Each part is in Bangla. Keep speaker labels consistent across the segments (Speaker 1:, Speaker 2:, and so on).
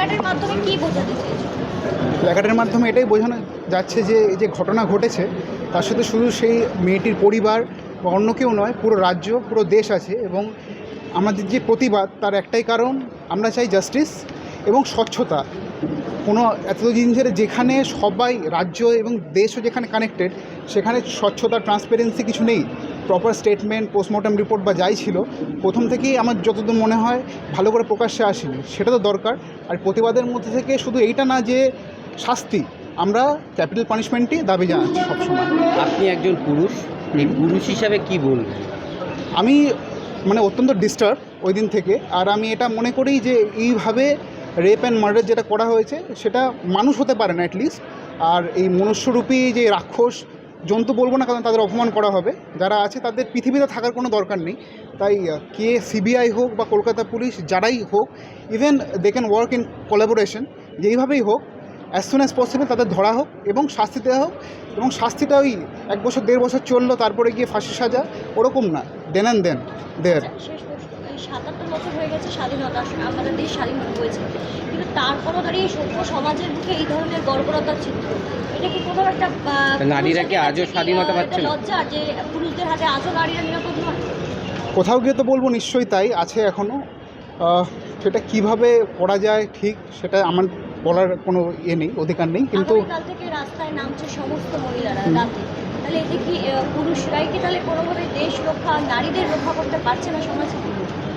Speaker 1: প্ল্যাকার্ডের মাধ্যমে কি বোঝাতে প্ল্যাকার্ডের মাধ্যমে এটাই বোঝানো যাচ্ছে যে, এই যে ঘটনা ঘটেছে, তার সাথে শুধু সেই মেয়েটির পরিবার বা অন্য কেউ নয়, পুরো রাজ্য, পুরো দেশ আছে এবং আমাদের যে প্রতিবাদ, তার একটাই কারণ, আমরা চাই জাস্টিস এবং স্বচ্ছতা। কোনো এতদিন ধরে যেখানে সবাই, রাজ্য এবং দেশও যেখানে কানেক্টেড সেখানে স্বচ্ছতা ট্রান্সপারেন্সি কিছু নেই। প্রপার স্টেটমেন্ট পোস্টমর্টম রিপোর্ট বা যাই ছিল প্রথম থেকেই আমার যতদূর মনে হয় ভালো করে প্রকাশ্যে আসেনি। সেটা তো দরকার। আর প্রতিবাদের মধ্যে থেকে শুধু এইটা না যে শাস্তি আমরা ক্যাপিটাল পানিশমেন্টই দাবি জানাচ্ছি সবসময়।
Speaker 2: আপনি একজন পুরুষ এই পুরুষ হিসাবে কি বলবেন?
Speaker 1: আমি মানে অত্যন্ত ডিস্টার্ব ওই দিন থেকে। আর আমি এটা মনে করি যে এইভাবে রেপ অ্যান্ড মার্ডার যেটা করা হয়েছে সেটা মানুষ হতে পারে না অ্যাটলিস্ট আর এই মনুষ্যরূপী যে রাক্ষস জন্তু বলব না, কারণ তাদের অপমান করা হবে। যারা আছে, তাদের পৃথিবীতে থাকার কোনো দরকার নেই। তাই কে সিবিআই হোক বা কলকাতা পুলিশ, যারাই হোক even they can work in collaboration যেইভাবেই হোক অ্যাজ সুন অ্যাজ পসিবল তাদের ধরা হোক এবং শাস্তি দেওয়া হোক। এবং শাস্তিটা ওই এক বছর, দেড় বছর চলল, তারপরে গিয়ে ফাঁসি সাজা, ওরকম না, দেন অ্যান্ড দেন দেয়ার
Speaker 3: সাতাত্তর বছর হয়ে গেছে স্বাধীনতা আসলে আমাদের দেশ স্বাধীন হয়েছে। কিন্তু তারপরও দাঁড়িয়ে সভ্য সমাজের বুকে এই ধরনের গর্বরতার চিত্র। এটা কি কোনো একটা
Speaker 2: নারীরা কি আজও স্বাধীনতা পাচ্ছে
Speaker 3: লজ্জা যে পুরুষদের হাতে আজও নারীরা নিরাপদ নয়?
Speaker 1: কোথাও গিয়ে তো বলব নিশ্চয়ই তাই আছে এখনও সেটা কীভাবে করা যায় ঠিক সেটা আমার বলার কোনো ইয়ে নেই অধিকার নেই কিন্তু
Speaker 3: আগামীকাল থেকে রাস্তায় নামছে সমস্ত মহিলারা রাতে। তাহলে এতে কি পুরুষরাই কি তাহলে কোনোভাবে দেশ রক্ষা নারীদের রক্ষা করতে পারছে না সমাজে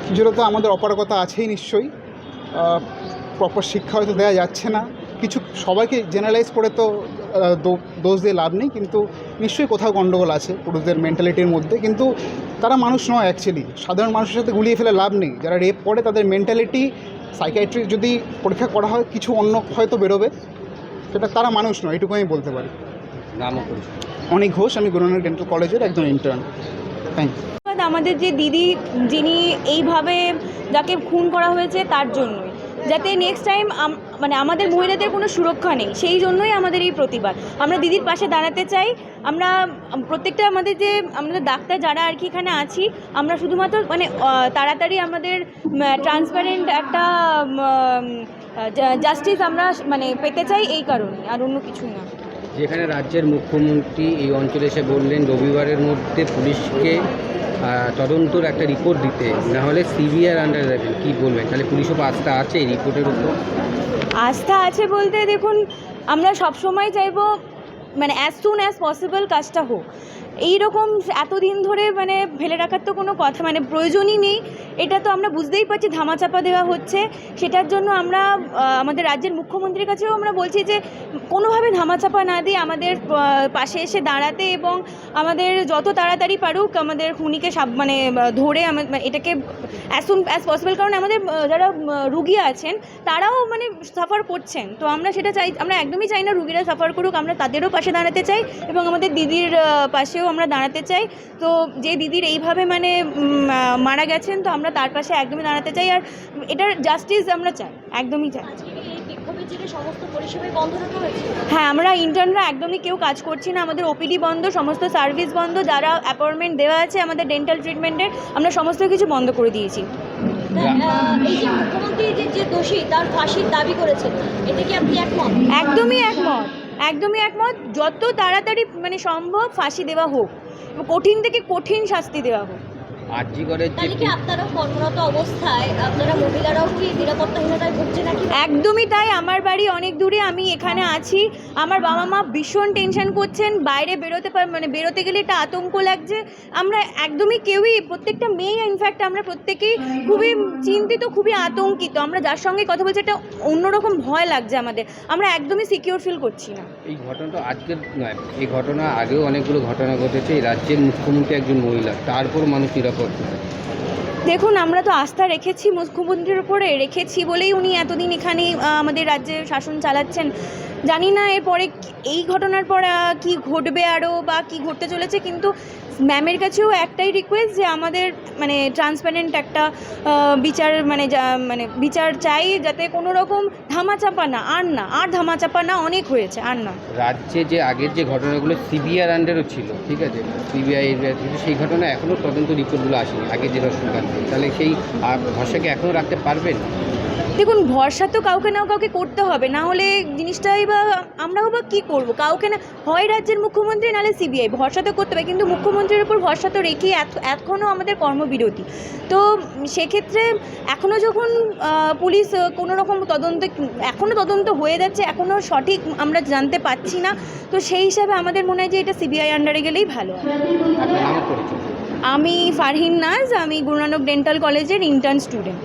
Speaker 1: কিছুটা তো আমাদের অপারগতা আছেই নিশ্চয়ই। প্রপার শিক্ষা হয়তো দেওয়া যাচ্ছে না। কিছু সবাইকে জেনারেলাইজ করে তো দোষ দিয়ে লাভ নেই কিন্তু নিশ্চয়ই কোথাও গণ্ডগোল আছে পুরুষদের মেন্টালিটির মধ্যে। কিন্তু তারা মানুষ নয় অ্যাকচুয়ালি সাধারণ মানুষের সাথে গুলিয়ে ফেলে লাভ নেই। যারা রেপ করে তাদের মেন্টালিটি সাইকাইট্রি যদি পরীক্ষা করা হয় কিছু অন্য হয়তো বেরোবে। সেটা তারা মানুষ নয় এটুকু আমি বলতে পারি। অনেক ঘোষ আমি গুরুনানক ডেন্টাল কলেজের একজন ইন্টার্ন থ্যাংক ইউ
Speaker 4: আমাদের যে দিদি, যিনি এইভাবে যাকে খুন করা হয়েছে তার জন্যই। যাতে নেক্সট টাইম মানে আমাদের মহিলাদের কোনো সুরক্ষা নেই, সেই জন্যই আমাদের এই প্রতিবাদ। আমরা দিদির পাশে দাঁড়াতে চাই, আমরা প্রত্যেকটা আমাদের যে, আমাদের ডাক্তার যারা আর কি এখানে আছি, আমরা শুধুমাত্র মানে তাড়াতাড়ি আমাদের ট্রান্সপারেন্ট একটা জাস্টিস আমরা মানে পেতে চাই এই কারণে আর অন্য কিছু না।
Speaker 2: যেখানে রাজ্যের মুখ্যমন্ত্রী এই অঞ্চলে এসে বললেন, রবিবারের মধ্যে পুলিশকে তদন্তর একটা রিপোর্ট দিতে। না হলে সিবিআর আন্ডার যাবেন কী বলবেন তাহলে পুলিশও আস্থা আছে এই রিপোর্টের উপর?
Speaker 4: আস্থা আছে বলতে দেখুন, আমরা সবসময় চাইব মানে অ্যাজ সুন অ্যাজ পসিবল কাজটা হোক। এই রকম এতদিন ধরে মানে ফেলে রাখার তো কোনো কথা মানে প্রয়োজনই নেই। এটা তো আমরা বুঝতেই পারছি, ধামাচাপা দেওয়া হচ্ছে। সেটার জন্য আমরা আমাদের রাজ্যের মুখ্যমন্ত্রীর কাছেও আমরা বলছি যে, কোনোভাবে ধামাচাপা না দিয়ে আমাদের পাশে এসে দাঁড়াতে এবং আমাদের যত তাড়াতাড়ি পারুক আমাদের খুনিকে সাব- মানে ধরে মানে এটাকে অ্যাজ সুন অ্যাজ পসিবল কারণ আমাদের যারা রুগী আছেন, তারাও মানে সাফার করছেন। তো আমরা সেটা চাই, আমরা একদমই চাই না রুগীরা সাফার করুক, আমরা তাদেরও পাশে দাঁড়াতে চাই এবং আমাদের দিদির পাশেও আমরা দাঁড়াতে চাই। তো যে দিদির এইভাবে মানে মারা গেছেন তো আমরা তার পাশে একদমই দাঁড়াতে চাই। আর এটার জাস্টিস আমরা চাই একদমই চাই।
Speaker 3: হয়েছে?
Speaker 4: হ্যাঁ আমরা ইন্টার্নরা একদমই কেউ কাজ করছি না। আমাদের ওপিডি বন্ধ সমস্ত সার্ভিস বন্ধ যারা অ্যাপয়েন্টমেন্ট দেওয়া আছে আমাদের ডেন্টাল ট্রিটমেন্টের আমরা সমস্ত কিছু বন্ধ করে দিয়েছি।
Speaker 3: মুখ্যমন্ত্রী যে যে দোষী তার ফাঁসির দাবি করেছেন এতে কি আপনি একমত?
Speaker 4: একদমই একমত। একদমই একমত। যত তাড়াতাড়ি মানে সম্ভব ফাঁসি দেওয়া হোক কঠিন থেকে কঠিন শাস্তি দেওয়া হোক।
Speaker 3: তাহলে কি কর্মরত অবস্থায় আপনারা মহিলারাও কি নিরাপত্তাহীনতায় ভুগছে নাকি?
Speaker 4: একদমই তাই আমার বাড়ি অনেক দূরে আমি এখানে আছি। আমার বাবা মা ভীষণ টেনশন করছেন বাইরে বেরোতে পার মানে বেরোতে গেলে একটা আতঙ্ক লাগছে। আমরা একদমই কেউই প্রত্যেকটা মেয়ে ইনফ্যাক্ট আমরা প্রত্যেকেই খুবই চিন্তিত খুবই আতঙ্কিত। আমরা যার সঙ্গে কথা বলছি একটা অন্যরকম ভয় লাগছে আমাদের। আমরা একদমই সিকিউর ফিল করছি না।
Speaker 2: এই ঘটনাটা আজকের নয় এই ঘটনা আগেও অনেকগুলো ঘটনা ঘটেছে। এই রাজ্যের মুখ্যমন্ত্রী একজন মহিলা তারপর মানুষ নিরাপদ
Speaker 4: দেখুন, আমরা তো আস্থা রেখেছি মুখ্যমন্ত্রীর উপরে, রেখেছি বলেই উনি এতদিন এখানে আমাদের রাজ্যে শাসন চালাচ্ছেন। জানি না এরপরে এই ঘটনার পর কি ঘটবে আরও বা কি ঘটতে চলেছে, কিন্তু ম্যামের কাছেও একটাই রিকোয়েস্ট যে আমাদের মানে ট্রান্সপারেন্ট একটা বিচার মানে মানে বিচার চাই যাতে কোনো রকম ধামাচাপা না, আর না, আর ধামাচাপা না অনেক হয়েছে, আর না।
Speaker 2: রাজ্যে যে আগের যে ঘটনাগুলো সিবিআর আন্ডারও ছিল, ঠিক আছে? সিবিআই কিন্তু সেই ঘটনা এখনও তদন্ত রিপোর্টগুলো আসেনি, আগে যে রকম তাহলে সেই ভরসাকে এখনও রাখতে পারবেন?
Speaker 4: দেখুন ভরসা তো কাউকে না কাউকে করতে হবে। না হলে জিনিসটাই বা আমরাও বা কী করব? কাউকে না হয় রাজ্যের মুখ্যমন্ত্রী নাহলে সিবিআই। ভরসা তো করতে হবে কিন্তু মুখ্যমন্ত্রীর উপর ভরসা তো রেখে এখনও আমাদের কর্মবিরতি। তো সেক্ষেত্রে এখনও যখন পুলিশ কোনো রকম তদন্ত এখনও তদন্ত হয়ে যাচ্ছে এখনও সঠিক আমরা জানতে পাচ্ছি না তো সেই হিসাবে আমাদের মনে হয় যে এটা সিবিআই আন্ডারে গেলেই ভালো আমি ফারহিন নাজ আমি গুরু নানক ডেন্টাল কলেজের ইন্টার্ন স্টুডেন্ট